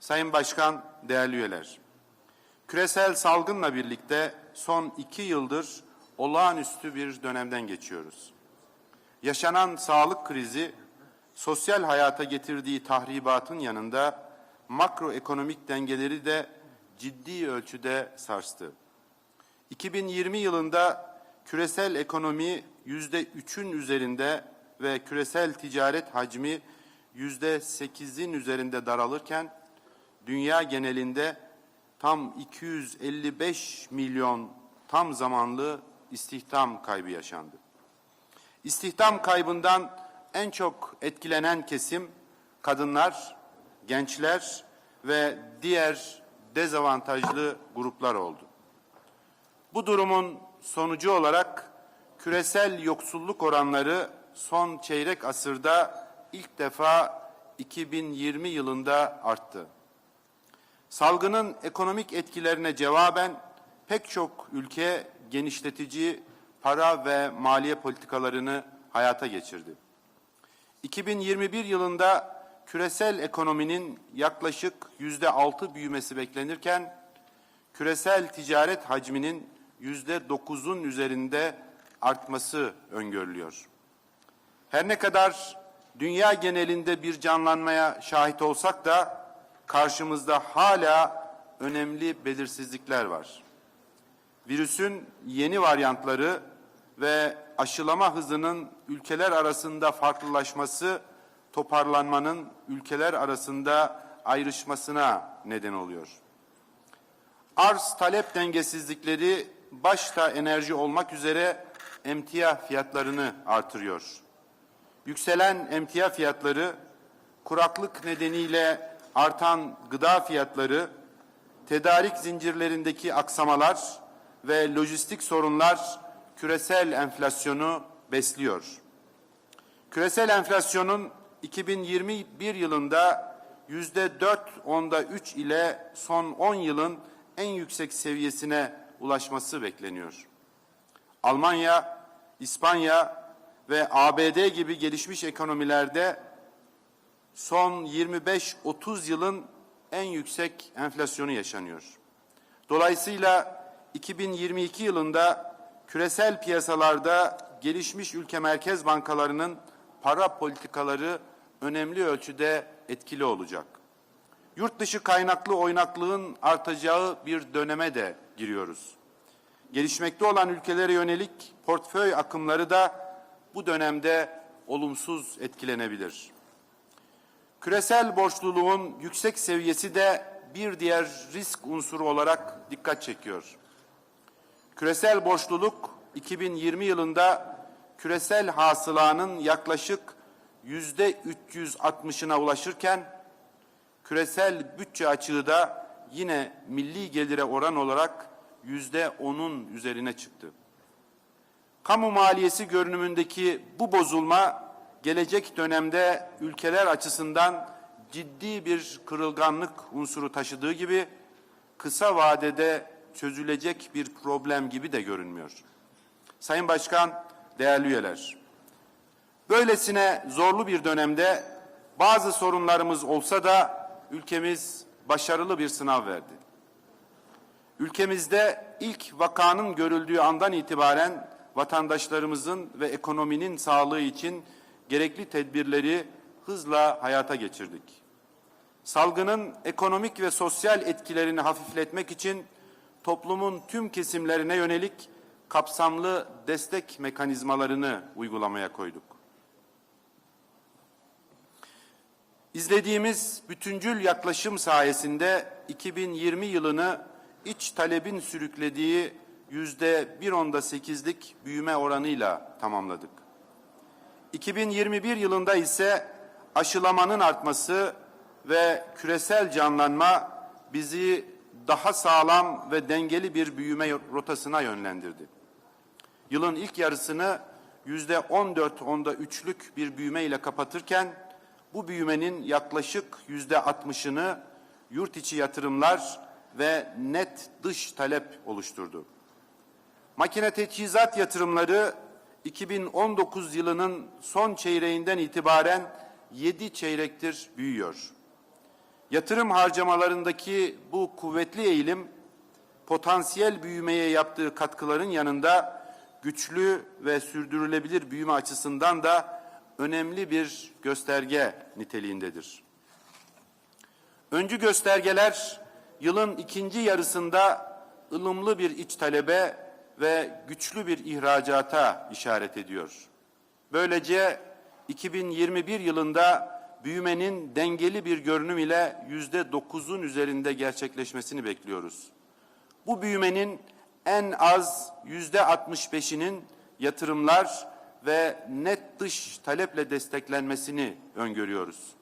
Sayın Başkan, değerli üyeler. Küresel salgınla birlikte son iki yıldır olağanüstü bir dönemden geçiyoruz. Yaşanan sağlık krizi, sosyal hayata getirdiği tahribatın yanında makroekonomik dengeleri de ciddi ölçüde sarstı. 2020 yılında küresel ekonomi yüzde üçün üzerinde ve küresel ticaret hacmi yüzde sekizin üzerinde daralırken, dünya genelinde tam 255 milyon tam zamanlı istihdam kaybı yaşandı. İstihdam kaybından en çok etkilenen kesim kadınlar, gençler ve diğer dezavantajlı gruplar oldu. Bu durumun sonucu olarak küresel yoksulluk oranları son çeyrek asırda ilk defa 2020 yılında arttı. Salgının ekonomik etkilerine cevaben pek çok ülke genişletici para ve maliye politikalarını hayata geçirdi. 2021 yılında küresel ekonominin yaklaşık yüzde altı büyümesi beklenirken, küresel ticaret hacminin yüzde dokuzun üzerinde artması öngörülüyor. Her ne kadar dünya genelinde bir canlanmaya şahit olsak da karşımızda hala önemli belirsizlikler var. Virüsün yeni varyantları ve aşılama hızının ülkeler arasında farklılaşması toparlanmanın ülkeler arasında ayrışmasına neden oluyor. Arz talep dengesizlikleri başta enerji olmak üzere emtia fiyatlarını artırıyor. Yükselen emtia fiyatları, kuraklık nedeniyle artan gıda fiyatları, tedarik zincirlerindeki aksamalar ve lojistik sorunlar küresel enflasyonu besliyor. Küresel enflasyonun 2021 yılında yüzde dört onda üç ile son 10 yılın en yüksek seviyesine ulaşması bekleniyor. Almanya, İspanya ve ABD gibi gelişmiş ekonomilerde son 25-30 yılın en yüksek enflasyonu yaşanıyor. Dolayısıyla 2022 yılında küresel piyasalarda gelişmiş ülke merkez bankalarının para politikaları önemli ölçüde etkili olacak. Yurt dışı kaynaklı oynaklığın artacağı bir döneme de giriyoruz. Gelişmekte olan ülkelere yönelik portföy akımları da bu dönemde olumsuz etkilenebilir. Küresel borçluluğun yüksek seviyesi de bir diğer risk unsuru olarak dikkat çekiyor. Küresel borçluluk 2020 yılında küresel hasılanın yaklaşık yüzde 360'ına ulaşırken küresel bütçe açığı da yine milli gelire oran olarak yüzde onun üzerine çıktı. Kamu maliyesi görünümündeki bu bozulma gelecek dönemde ülkeler açısından ciddi bir kırılganlık unsuru taşıdığı gibi kısa vadede çözülecek bir problem gibi de görünmüyor. Sayın Başkan, değerli üyeler, böylesine zorlu bir dönemde bazı sorunlarımız olsa da ülkemiz başarılı bir sınav verdi. Ülkemizde ilk vakanın görüldüğü andan itibaren vatandaşlarımızın ve ekonominin sağlığı için gerekli tedbirleri hızla hayata geçirdik. Salgının ekonomik ve sosyal etkilerini hafifletmek için toplumun tüm kesimlerine yönelik kapsamlı destek mekanizmalarını uygulamaya koyduk. İzlediğimiz bütüncül yaklaşım sayesinde 2020 yılını iç talebin sürüklediği yüzde bir onda sekizlik büyüme oranıyla tamamladık. 2021 yılında ise aşılamanın artması ve küresel canlanma bizi daha sağlam ve dengeli bir büyüme rotasına yönlendirdi. Yılın ilk yarısını yüzde on dört onda üçlük bir büyüme ile kapatırken bu büyümenin yaklaşık yüzde altmışını yurt içi yatırımlar ve net dış talep oluşturdu. Makine teçhizat yatırımları 2019 yılının son çeyreğinden itibaren 7 çeyrektir büyüyor. Yatırım harcamalarındaki bu kuvvetli eğilim potansiyel büyümeye yaptığı katkıların yanında güçlü ve sürdürülebilir büyüme açısından da önemli bir gösterge niteliğindedir. Öncü göstergeler yılın ikinci yarısında ılımlı bir iç talebe ve güçlü bir ihracata işaret ediyor. Böylece 2021 yılında büyümenin dengeli bir görünüm ile yüzde dokuzun üzerinde gerçekleşmesini bekliyoruz. Bu büyümenin en az yüzde 65'inin yatırımlar ve net dış taleple desteklenmesini öngörüyoruz.